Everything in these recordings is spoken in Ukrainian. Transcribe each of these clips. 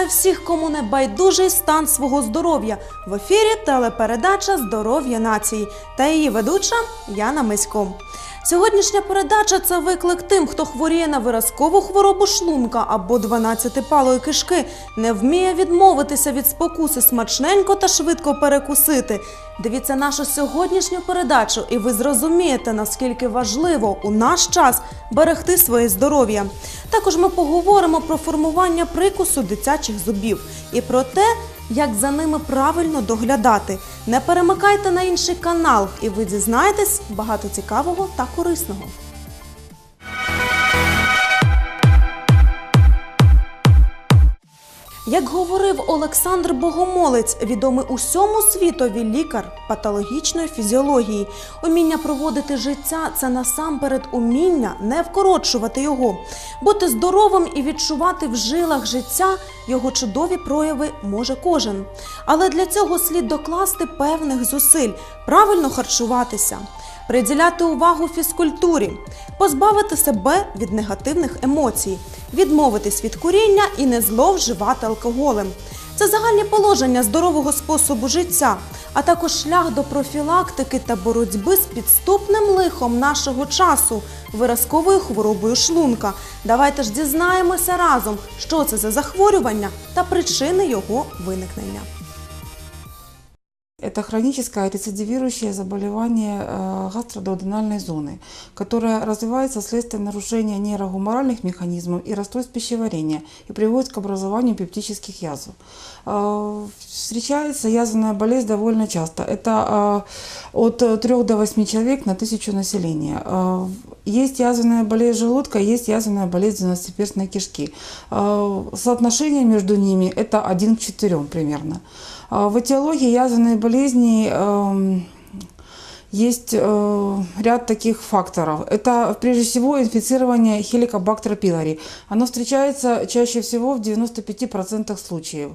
Вітаю всіх, кому не байдужий стан свого здоров'я. В ефірі телепередача Здоров'я нації та її ведуча Яна Мисько. Сьогоднішня передача це виклик тим, хто хворіє на виразкову хворобу шлунка або 12-палої кишки, не вміє відмовитися від спокуси смачненько та швидко перекусити. Дивіться нашу сьогоднішню передачу, і ви зрозумієте, наскільки важливо у наш час берегти своє здоров'я. Також ми поговоримо про формування прикусу дитячих зубів і про те, як за ними правильно доглядати. Не перемикайте на інший канал, і ви дізнаєтесь багато цікавого та корисного. Як говорив Олександр Богомолець, відомий усьому світові лікар патологічної фізіології, уміння проводити життя це насамперед уміння не вкорочувати його, бути здоровим і відчувати в жилах життя його чудові прояви може кожен. Але для цього слід докласти певних зусиль, правильно харчуватися. Приділяти увагу фізкультурі, позбавити себе від негативних емоцій, відмовитись від куріння і не зловживати алкоголем. Це загальні положення здорового способу життя, а також шлях до профілактики та боротьби з підступним лихом нашого часу виразковою хворобою шлунка. Давайте ж дізнаємося разом, що це за захворювання та причини його виникнення. Это хроническое рецидивирующее заболевание э, гастродуоденальной зоны, которое развивается вследствие нарушения нейрогуморальных механизмов и расстройств пищеварения и приводит к образованию пептических язв. Э, Встречается язвенная болезнь довольно часто. Это э, от 3 до 8 человек на тысячу населения. Есть язвенная болезнь желудка, есть язвенная болезнь двенадцатиперстной кишки. Соотношение между ними это 1 к 4 примерно. А В этиологии язвенной болезни эм, есть э, ряд таких факторов. Это прежде всего инфицирование Helicobacter pylori. Оно встречается чаще всего в 95% случаев.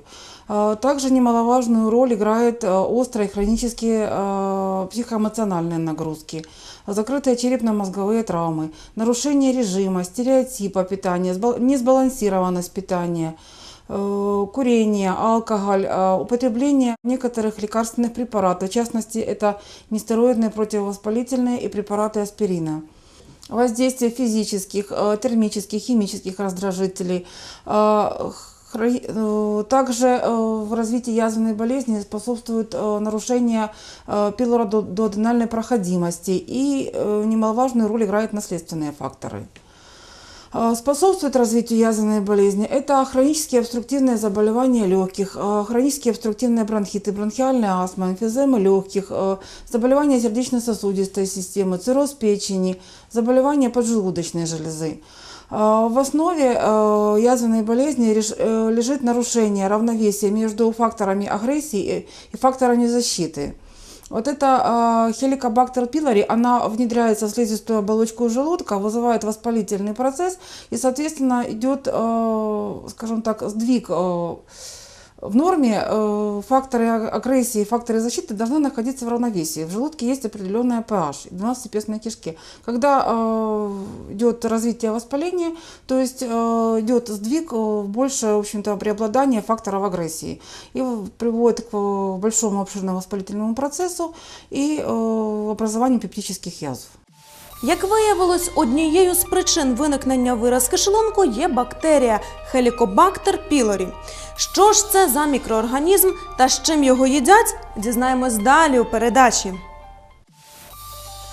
Э, Также немаловажную роль играют э, острые хронические э, психоэмоциональные нагрузки, закрытые черепно-мозговые травмы, нарушение режима, стереотипа питания, сбал- несбалансированность питания – э, курение, алкоголь, э, употребление некоторых лекарственных препаратов, в частности, это нестероидные противовоспалительные и препараты аспирина. Воздействие физических, э, термических, химических раздражителей. э, э, Также э, в развитии язвенной болезни способствует э, нарушение э, пилородуоденальной проходимости и э, немаловажную роль играют наследственные факторы. А, Способствует развитию язвенной болезни. Это хронические обструктивные заболевания легких, а, хронические обструктивные бронхиты, бронхиальная астма, эмфиземы легких, а, заболевания сердечно-сосудистой системы, цирроз печени, заболевания поджелудочной железы. А, В основе э, язвенной болезни реш- э, лежит нарушение равновесия между факторами агрессии и- и факторами защиты. Вот эта хеликобактер пилори, она внедряется в слизистую оболочку желудка, вызывает воспалительный процесс и, соответственно, идет, э, скажем так, сдвиг э, в норме э, факторы а- агрессии и факторы защиты должны находиться в равновесии. В желудке есть определенная pH, 12-перстной кишке. Когда э, идет развитие воспаления, то есть э, идет сдвиг, э, больше, в общем-то, преобладание факторов агрессии. И в- приводит к э, большому обширному воспалительному процессу и э, образованию пептических язв. Як виявилось, однією з причин виникнення виразки шлунку є бактерія Helicobacter pylori. Що ж це за мікроорганізм та з чим його їдять, дізнаємось далі у передачі.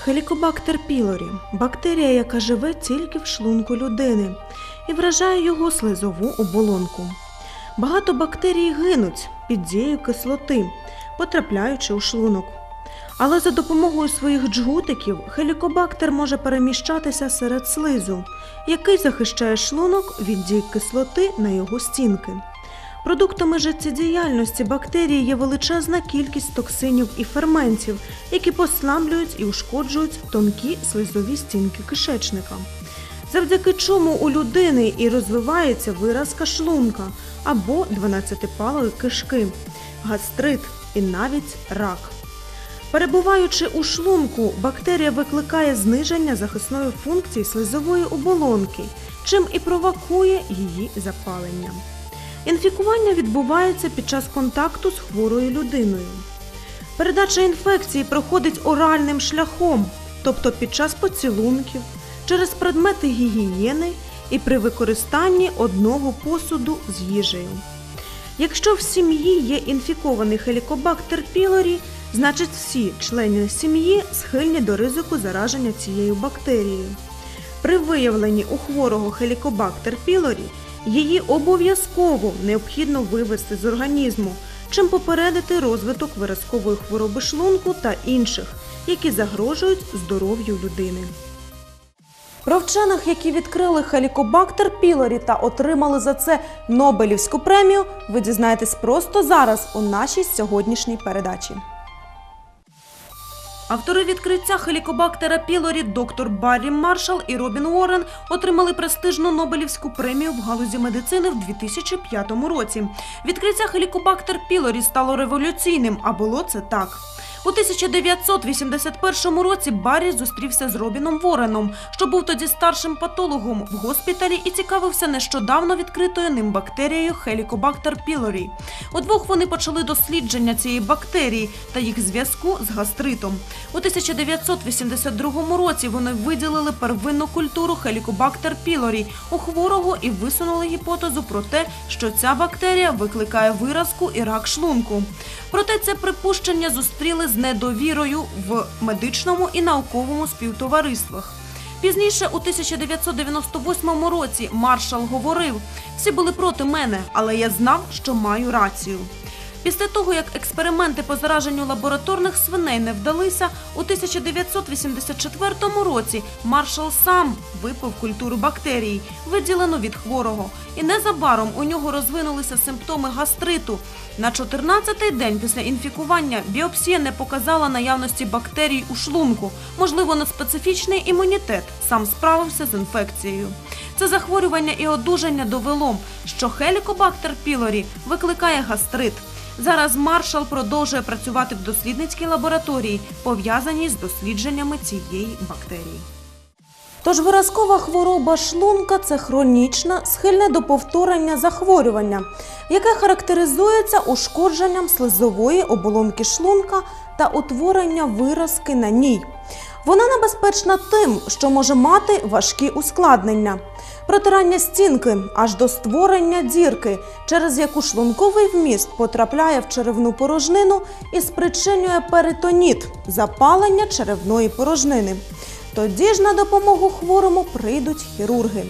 Helicobacter pylori – бактерія, яка живе тільки в шлунку людини і вражає його слизову оболонку. Багато бактерій гинуть під дією кислоти, потрапляючи у шлунок. Але за допомогою своїх джгутиків хелікобактер може переміщатися серед слизу, який захищає шлунок від дій кислоти на його стінки. Продуктами життєдіяльності бактерії є величезна кількість токсинів і ферментів, які послаблюють і ушкоджують тонкі слизові стінки кишечника. Завдяки чому у людини і розвивається виразка шлунка або 12-палої кишки, гастрит і навіть рак. Перебуваючи у шлунку, бактерія викликає зниження захисної функції слизової оболонки, чим і провокує її запалення. Інфікування відбувається під час контакту з хворою людиною. Передача інфекції проходить оральним шляхом, тобто під час поцілунків, через предмети гігієни і при використанні одного посуду з їжею. Якщо в сім'ї є інфікований хелікобактер пілорі, значить всі члени сім'ї схильні до ризику зараження цією бактерією. При виявленні у хворого хелікобактер пілорі її обов'язково необхідно вивести з організму, чим попередити розвиток виразкової хвороби шлунку та інших, які загрожують здоров'ю людини. Про вчених, які відкрили хелікобактер пілорі та отримали за це Нобелівську премію, ви дізнаєтесь просто зараз у нашій сьогоднішній передачі. Автори відкриття хелікобактера пілорі доктор Баррі Маршал і Робін Уоррен отримали престижну Нобелівську премію в галузі медицини в 2005 році. Відкриття хелікобактер пілорі стало революційним, а було це так. У 1981 році Баррі зустрівся з Робіном Вореном, що був тоді старшим патологом в госпіталі і цікавився нещодавно відкритою ним бактерією Helicobacter pylori. Удвох вони почали дослідження цієї бактерії та їх зв'язку з гастритом. У 1982 році вони виділили первинну культуру Helicobacter pylori у хворого і висунули гіпотезу про те, що ця бактерія викликає виразку і рак шлунку. Проте це припущення зустріли з недовірою в медичному і науковому співтовариствах. Пізніше, у 1998 році, маршал говорив: всі були проти мене, але я знав, що маю рацію. Після того, як експерименти по зараженню лабораторних свиней не вдалися, у 1984 році маршал сам випив культуру бактерій, виділену від хворого, і незабаром у нього розвинулися симптоми гастриту. На 14-й день після інфікування біопсія не показала наявності бактерій у шлунку, можливо, на специфічний імунітет сам справився з інфекцією. Це захворювання і одужання довело, що хелікобактер пілорі викликає гастрит. Зараз маршал продовжує працювати в дослідницькій лабораторії, пов'язаній з дослідженнями цієї бактерії. Тож виразкова хвороба шлунка це хронічне, схильне до повторення захворювання, яке характеризується ушкодженням слизової оболонки шлунка та утворення виразки на ній. Вона небезпечна тим, що може мати важкі ускладнення. Протирання стінки аж до створення дірки, через яку шлунковий вміст потрапляє в черевну порожнину і спричинює перитоніт запалення черевної порожнини. Тоді ж на допомогу хворому прийдуть хірурги.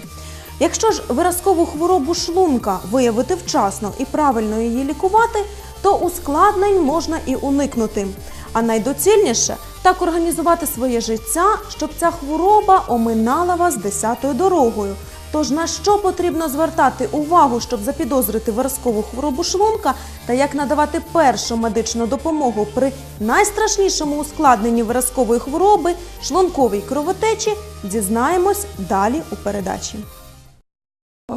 Якщо ж виразкову хворобу шлунка виявити вчасно і правильно її лікувати, то ускладнень можна і уникнути. А найдоцільніше так організувати своє життя, щоб ця хвороба оминала вас десятою дорогою. Тож на що потрібно звертати увагу, щоб запідозрити виразкову хворобу шлунка, та як надавати першу медичну допомогу при найстрашнішому ускладненні виразкової хвороби шлунковій кровотечі, дізнаємось далі у передачі.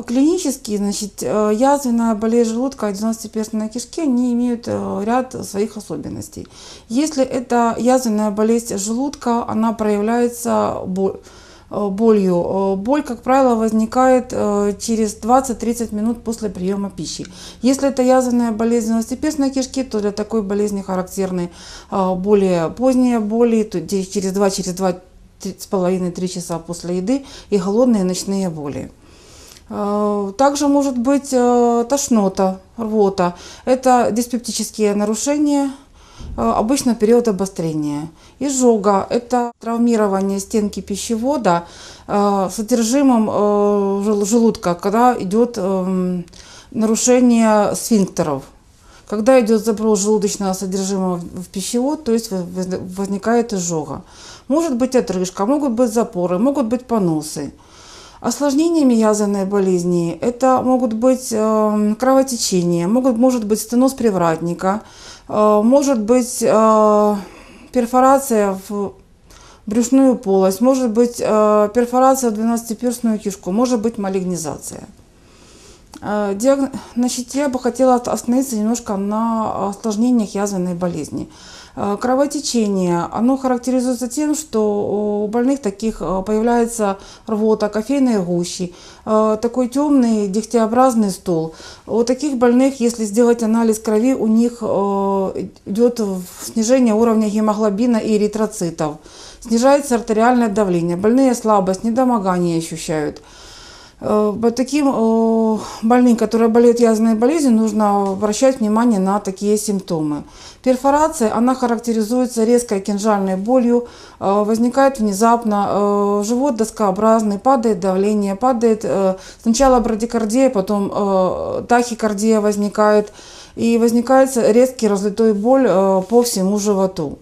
Клинически, значит, э, язвенная болезнь желудка и двенадцатиперстной кишки, они имеют э, ряд своих особенностей. Если это язвенная болезнь желудка, она проявляется бо- э, болью. Э, Боль, как правило, возникает э, через 20-30 минут после приема пищи. Если это язвенная болезнь двенадцатиперстной кишки, то для такой болезни характерны э, более поздние боли, то где через 2 через 2 с половиной 3 часа после еды и голодные ночные боли. Э, Также может быть э, тошнота, рвота. Это диспептические нарушения, э, обычно период обострения. Изжога – это травмирование стенки пищевода э, содержимым э, жел- желудка, когда идет эм, нарушение сфинктеров. Когда идет заброс желудочного содержимого в пищевод, то есть воз- воз- возникает изжога. Может быть отрыжка, могут быть запоры, могут быть поносы. Осложнениями язвенной болезни это могут быть э, кровотечение, могут, может быть стеноз привратника, э, может быть э, перфорация в брюшную полость, может быть э, перфорация в двенадцатиперстную кишку, может быть малигнизация. Э, диаг- Значит, я бы хотела остановиться немножко на осложнениях язвенной болезни. Э, Кровотечение, оно характеризуется тем, что у больных таких э, появляется рвота, кофейные гущи, э, такой темный дегтеобразный стул. У таких больных, если сделать анализ крови, у них э, идет снижение уровня гемоглобина и эритроцитов. Снижается артериальное давление. Больные слабость, недомогание ощущают. Э, таким э, больным, которые болеют язвенной болезнью, нужно обращать внимание на такие симптомы. Перфорация, она характеризуется резкой кинжальной болью, э, возникает внезапно, живот доскообразный, падает давление, падает сначала брадикардия, потом тахикардия возникает, и возникает резкий разлитой боль по всему животу.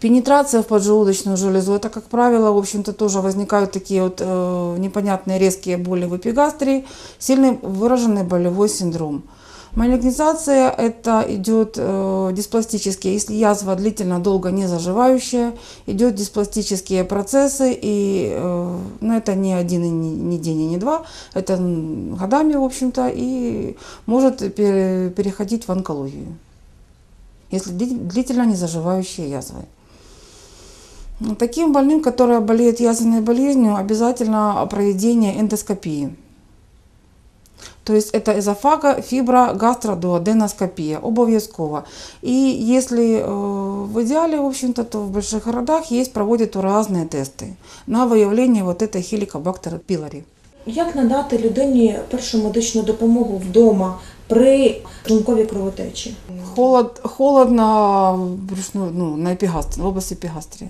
Пенетрация в поджелудочную железу, это, как правило, в общем-то, тоже возникают такие вот э, непонятные резкие боли в эпигастрии, сильный выраженный болевой синдром. Малигнизация это идет э, диспластические, если язва длительно долго не заживающая, идет диспластические процессы, и э, ну, это не один, и не, не день, и не два, это годами, в общем-то, и может пере- переходить в онкологию, если дли- длительно не заживающие язвы. Ну, Таким больным, которые болеют язвенной болезнью, обязательно проведение эндоскопии. То есть это эзофага, фибра, гастродуоденоскопия, обов'язково. И если э, в идеале, в общем-то, то в больших городах есть, проводят разные тесты на выявление вот этой хеликобактера пилори. Як надати людині першу медичну допомогу вдома при шлунковій кровотечі? Холод, холодно в брюшной, ну, на эпигастре, в области эпигастрии.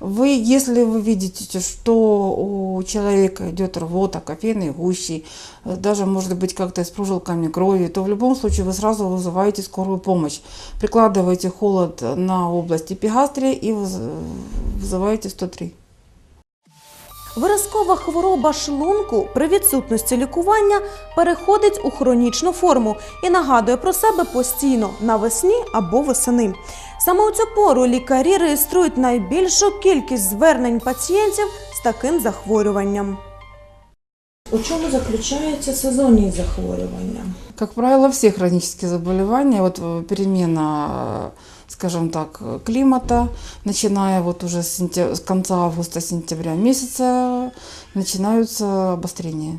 Вы, если вы видите, что у человека идет рвота, кофейные гущи, э, даже может быть как-то с прожилками крови, то в любом случае вы сразу вызываете скорую помощь. Прикладываете холод на область эпигастрии и выз- вызываете 103. Виразкова хвороба шлунку при відсутності лікування переходить у хронічну форму і нагадує про себе постійно навесні або восени. Саме у цю пору лікарі реєструють найбільшу кількість звернень пацієнтів з таким захворюванням. У чому заключаються сезонні захворювання? Как правило, все хронические заболевания, вот э, перемена, скажем так, э, климата, начиная вот уже с, сентя- с конца августа-сентября месяца, начинаются обострения.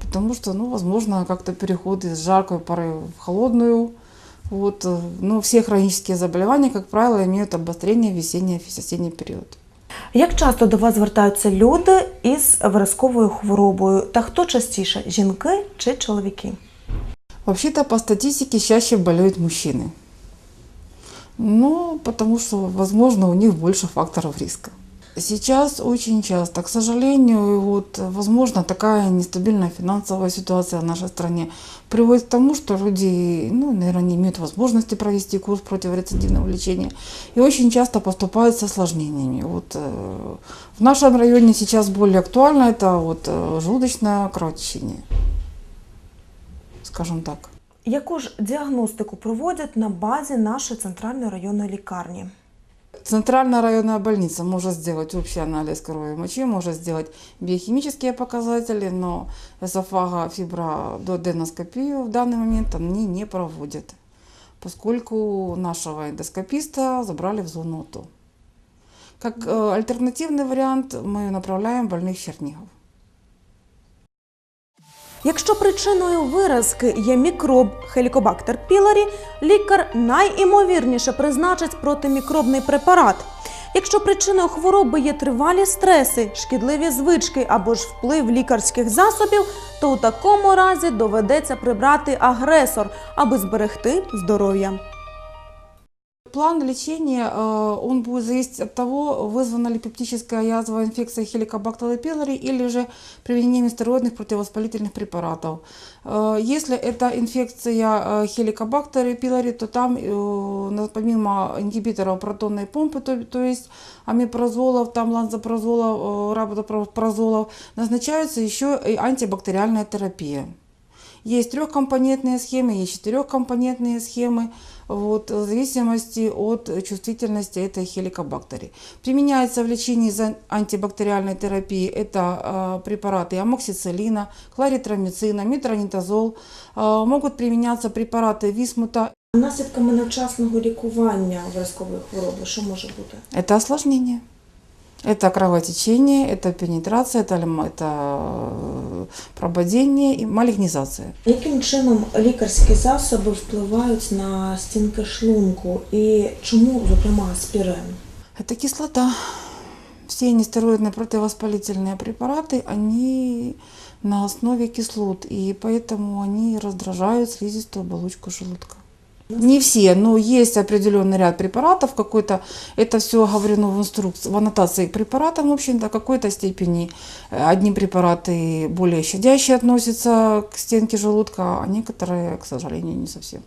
Потому что, ну, возможно, как-то переход из жаркой поры в холодную. Вот, э, ну, все хронические заболевания, как правило, имеют обострение в весенний и осенний период. Як часто до вас звертаються люди із виразковою хворобою? Та хто частіше жінки чи чоловіки? Вообще-то по статистике чаще болеют мужчины. Ну, потому что, возможно, у них больше факторов риска. Сейчас очень часто, к сожалению, вот, возможно, такая нестабильная финансовая ситуация в нашей стране приводит к тому, что люди, ну, наверное, не имеют возможности провести курс противорецидивного лечения и очень часто поступают с осложнениями. Вот, э, в нашем районе сейчас более актуально это вот, э, желудочное кровотечение, скажем так. Яку ж діагностику проводять на базі нашої центральної районної лікарні? Центральная районная больница может сделать общий анализ крови и мочи, может сделать биохимические показатели, но эзофага, фибра, дуоденоскопию в данный момент они не проводят, поскольку нашего эндоскописта забрали в зону АТО. Как э, альтернативный вариант мы направляем больных в Чернигов. Якщо причиною виразки є мікроб Helicobacter pylori, лікар найімовірніше призначить протимікробний препарат. Якщо причиною хвороби є тривалі стреси, шкідливі звички або ж вплив лікарських засобів, то у такому разі доведеться прибрати агресор, аби зберегти здоров'я. План лечения, э, он будет зависеть от того, вызвана ли пептическая язва инфекция хеликобактер пилори или же применением стероидных противовоспалительных препаратов. Э, Если это инфекция хеликобактер пилори, то там э, на- помимо ингибиторов протонной помпы, то, то есть амипрозолов, там ланзопрозолов, э, рабдопрозолов, назначается еще и антибактериальная терапия. Есть трехкомпонентные схемы, есть четырехкомпонентные схемы, вот, в зависимости от чувствительности этой хеликобактери. Применяется в лечении за антибактериальной терапии это э, препараты амоксициллина, хлоритромицина, метронитазол. Э, могут применяться препараты висмута. Наслідками невчасного лікування виразкової хвороби, що може бути? Это осложнение. Это кровотечение, это пенетрация, это, лим- это э, прободение и малигнизация. Яким чином лікарські засоби впливають на стінки шлунку і чому, зокрема, аспірин? Это кислота. Все нестероидные противовоспалительные препараты, они на основе кислот, и поэтому они раздражают слизистую оболочку желудка. Не все, но есть определенный ряд препаратов, какой-то, это все оговорено в инструкции, в аннотации к препаратам, в общем-то, в какой-то степени э, одни препараты более щадящие относятся к стенке желудка, а некоторые, к сожалению, не совсем.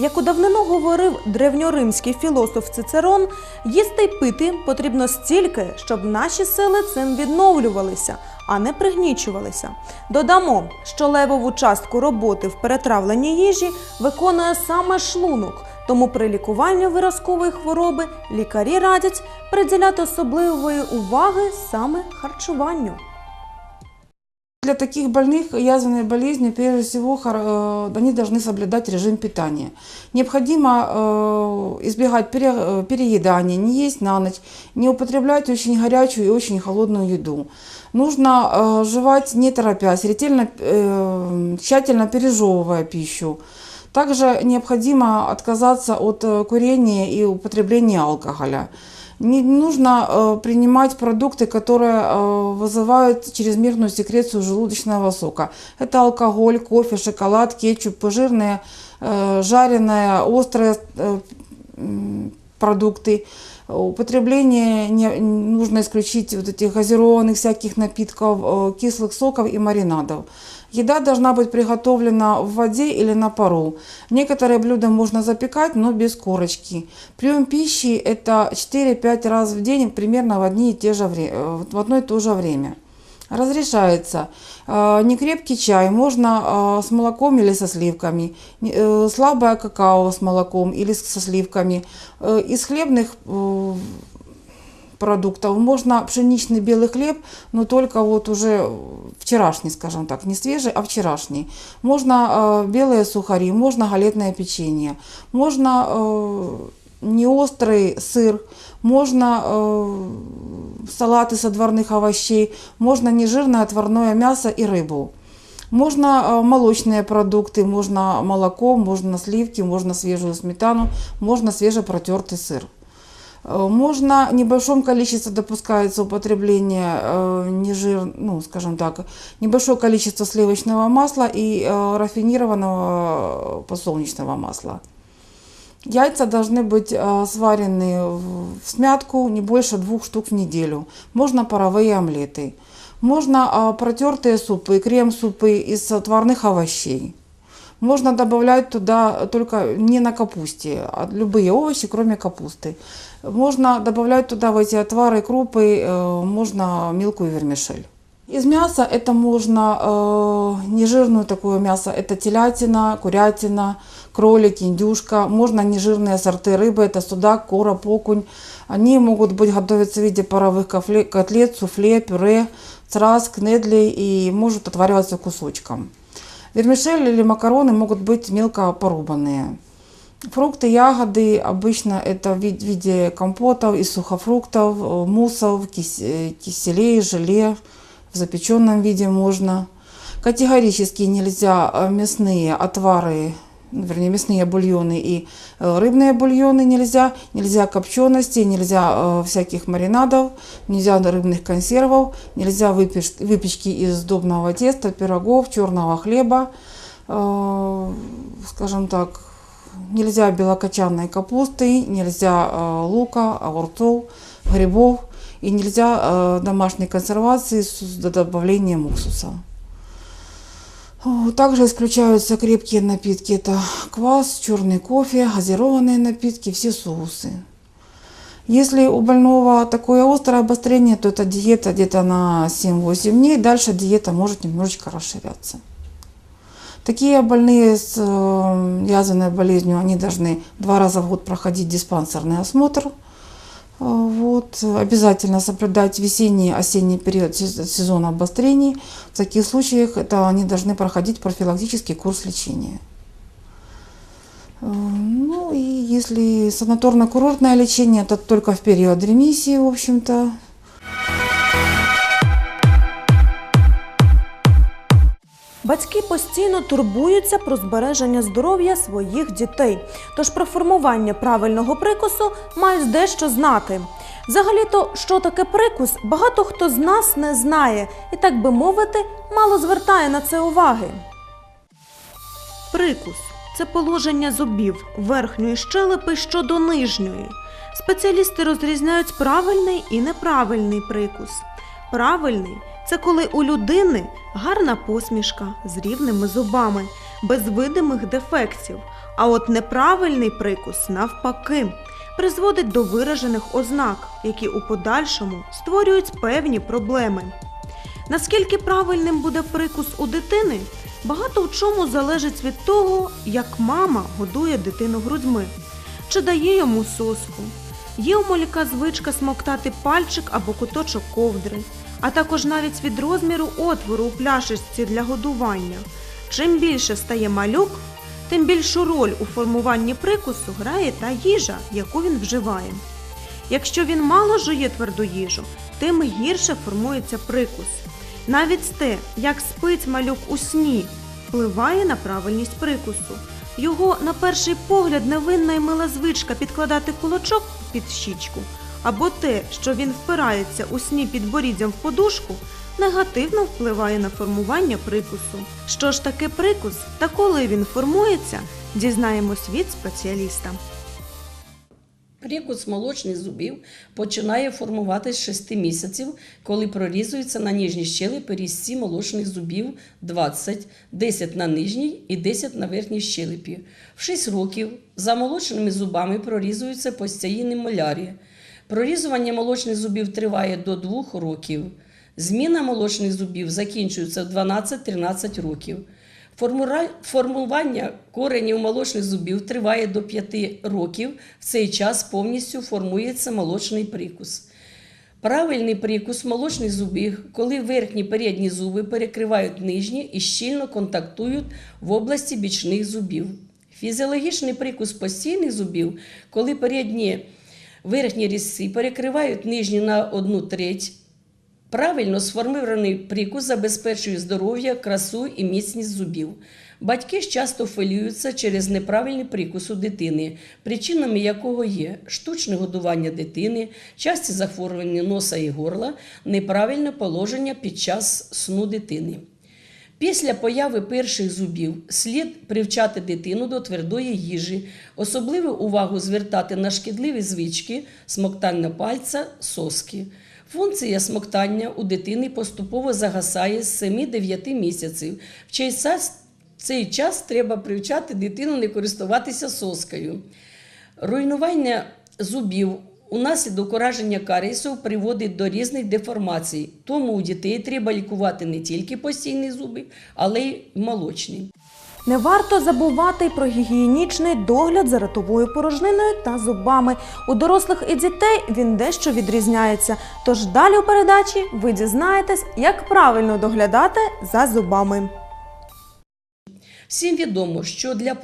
Як у давнину говорив древньоримський філософ Цицерон, їсти й пити потрібно стільки, щоб наші сили цим відновлювалися, а не пригнічувалися. Додамо, що левову частку роботи в перетравленні їжі виконує саме шлунок, тому при лікуванні виразкової хвороби лікарі радять приділяти особливої уваги саме харчуванню. Для таких больных язвенной болезнью, прежде всего, э, они должны соблюдать режим питания. Необходимо э, избегать э, переедания, не есть на ночь, не употреблять очень горячую и очень холодную еду. Нужно жевать не торопясь, ретельно, тщательно пережевывая пищу. Также необходимо отказаться от курения и употребления алкоголя. Не нужно э, принимать продукты, которые э, вызывают чрезмерную секрецию желудочного сока. Это алкоголь, кофе, шоколад, кетчуп, жирные, э, жареные, острые э, м, продукты. Употребление не, нужно исключить вот этих газированных всяких напитков, э, кислых соков и маринадов. Еда должна быть приготовлена в воде или на пару. Некоторые блюда можно запекать, но без корочки. Прием пищи это 4-5 раз в день, примерно в, одни и те же вре- э, в одно и то же время. Разрешается э, некрепкий чай, можно э, с молоком или со сливками, слабое какао с молоком или со сливками. Из хлебных продуктов можно пшеничный белый хлеб, но только вот уже вчерашний, скажем так, не свежий, а вчерашний. Можно э, белые сухари, можно галетное печенье, можно э, неострый сыр, можно э, салаты с отварных овощей, можно нежирное отварное мясо и рыбу. Можно э, молочные продукты, можно молоко, можно сливки, можно свежую сметану, можно свежепротертый сыр. Э, Можно в небольшом количестве допускается употребление э, нежир, ну, скажем так, небольшое количество сливочного масла и э, рафинированного подсолнечного масла. Яйца должны быть сварены в смятку не больше двух штук в неделю. Можно паровые омлеты. Можно протертые супы, крем-супы из отварных овощей. Можно добавлять туда только не на капусте, а любые овощи, кроме капусты. Можно добавлять туда в эти отвары крупы, э, можно мелкую вермишель. Из мяса это можно э, нежирную такое мясо, это телятина, курятина, кролик, индюшка. Можно нежирные сорты рыбы, это судак, короб, окунь. Они могут быть готовиться в виде паровых котлет, суфле, пюре, цраск, недли и может отвариваться кусочком. Вермишель или макароны могут быть мелко порубанные. Фрукты, ягоды обычно это в вид- виде компотов из сухофруктов, э, муссов, кис- э, киселей, желе. В запеченном виде можно. Категорически нельзя э, мясные отвары, ну, вернее мясные бульоны и э, рыбные бульоны нельзя. Нельзя копченостей, нельзя э, всяких маринадов, нельзя рыбных консервов, нельзя выпеч- выпечки из сдобного теста, пирогов, черного хлеба, э, скажем так, нельзя белокочанной капусты, нельзя э, лука, огурцов, грибов и нельзя э, домашней консервации с с добавлением уксуса. Также исключаются крепкие напитки. Это квас, черный кофе, газированные напитки, все соусы. Если у больного такое острое обострение, то это диета где-то на 7-8 дней. Дальше диета может немножечко расширяться. Такие больные с э, язвенной болезнью, они должны два раза в год проходить диспансерный осмотр. Э, Вот. Обязательно соблюдать весенний, осенний период сез- сезона обострений. В таких случаях это они должны проходить профилактический курс лечения. Э, Ну и если санаторно-курортное лечение, то только в период ремиссии, в общем-то. Батьки постійно турбуються про збереження здоров'я своїх дітей. Тож про формування правильного прикусу мають дещо знати. Взагалі-то, що таке прикус, багато хто з нас не знає і, так би мовити, мало звертає на це уваги. Прикус це положення зубів верхньої щелепи щодо нижньої. Спеціалісти розрізняють правильний і неправильний прикус. Правильний це коли у людини гарна посмішка з рівними зубами, без видимих дефектів. А от неправильний прикус, навпаки, призводить до виражених ознак, які у подальшому створюють певні проблеми. Наскільки правильним буде прикус у дитини, багато в чому залежить від того, як мама годує дитину грудьми, чи дає йому соску. Є у малюка звичка смоктати пальчик або куточок ковдри, а також навіть від розміру отвору у пляшечці для годування. Чим більше стає малюк, тим більшу роль у формуванні прикусу грає та їжа, яку він вживає. Якщо він мало жує тверду їжу, тим гірше формується прикус. Навіть те, як спить малюк у сні, впливає на правильність прикусу. Його, на перший погляд, невинна й мила звичка підкладати кулачок під щічку, або те, що він впирається у сні під боріддям в подушку, негативно впливає на формування прикусу. Що ж таке прикус та коли він формується, дізнаємось від спеціаліста. Прикус молочних зубів починає формуватись з 6 місяців, коли прорізуються на нижній щелепі різці молочних зубів 20, 10 на нижній і 10 на верхній щелепі. В 6 років за молочними зубами прорізуються постійні молярі. Прорізування молочних зубів триває до 2 років. Зміна молочних зубів закінчується в 12-13 років. Формування коренів молочних зубів триває до 5 років. В цей час повністю формується молочний прикус. Правильний прикус молочних зубів, коли верхні передні зуби перекривають нижні і щільно контактують в області бічних зубів. Фізіологічний прикус постійних зубів, коли передні верхні різці перекривають нижні на одну треть. Правильно сформований прикус забезпечує здоров'я, красу і міцність зубів. Батьки часто хвилюються через неправильний прикус у дитини, причинами якого є штучне годування дитини, часті захворювання носа і горла, неправильне положення під час сну дитини. Після появи перших зубів слід привчати дитину до твердої їжі, особливу увагу звертати на шкідливі звички, смоктання пальця, соски. Функція смоктання у дитини поступово загасає з 7-9 місяців. В цей час, цей час треба привчати дитину не користуватися соскою. Руйнування зубів унаслідок ураження карісів приводить до різних деформацій. Тому у дітей треба лікувати не тільки постійні зуби, але й молочні. Не варто забувати про гігієнічний догляд за ротовою порожниною та зубами. У дорослих і дітей він дещо відрізняється. Тож далі у передачі ви дізнаєтесь, як правильно доглядати за зубами. Всім відомо, що для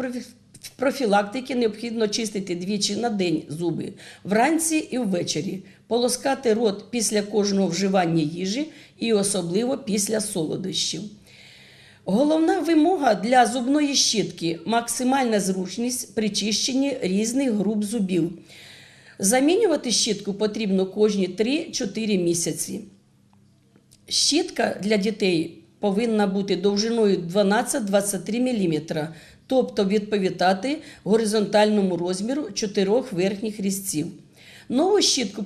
профілактики необхідно чистити двічі на день зуби вранці і ввечері, полоскати рот після кожного вживання їжі і особливо після солодощів. Головна вимога для зубної щітки максимальна зручність при чищенні різних груп зубів. Замінювати щітку потрібно кожні 3-4 місяці. Щітка для дітей повинна бути довжиною 12-23 мм, тобто відповідати горизонтальному розміру чотирьох верхніх різців. Нову щітку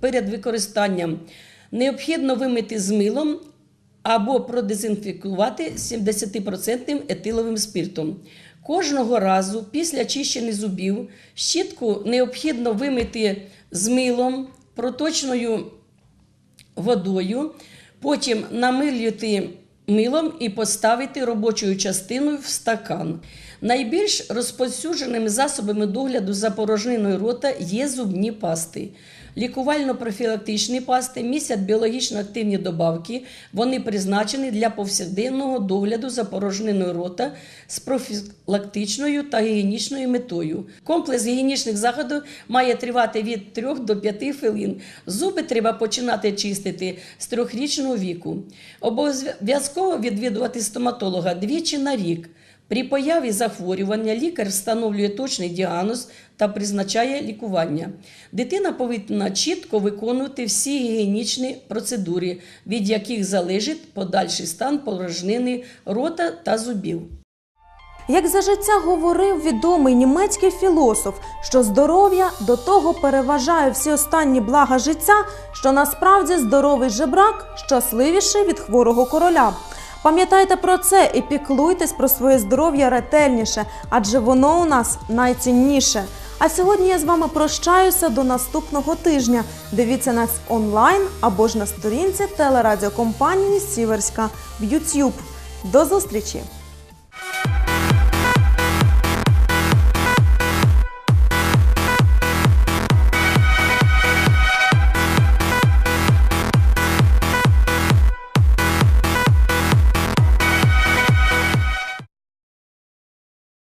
перед використанням необхідно вимити з милом або продезінфікувати 70% етиловим спиртом. Кожного разу після чищення зубів щітку необхідно вимити з милом, проточною водою, потім намилювати милом і поставити робочою частиною в стакан. Найбільш розповсюдженими засобами догляду за порожниною рота є зубні пасти. Лікувально-профілактичні пасти містять біологічно активні добавки. Вони призначені для повсякденного догляду за порожниною рота з профілактичною та гігієнічною метою. Комплекс гігієнічних заходів має тривати від 3 до 5 хвилин. Зуби треба починати чистити з трьохрічного віку. Обов'язково відвідувати стоматолога двічі на рік. При появі захворювання лікар встановлює точний діагноз та призначає лікування. Дитина повинна чітко виконувати всі гігієнічні процедури, від яких залежить подальший стан порожнини рота та зубів. Як за життя говорив відомий німецький філософ, що здоров'я до того переважає всі останні блага життя, що насправді здоровий жебрак щасливіший від хворого короля. Пам'ятайте про це і піклуйтесь про своє здоров'я ретельніше, адже воно у нас найцінніше. А сьогодні я з вами прощаюся до наступного тижня. Дивіться нас онлайн або ж на сторінці телерадіокомпанії Сіверська в YouTube. До зустрічі!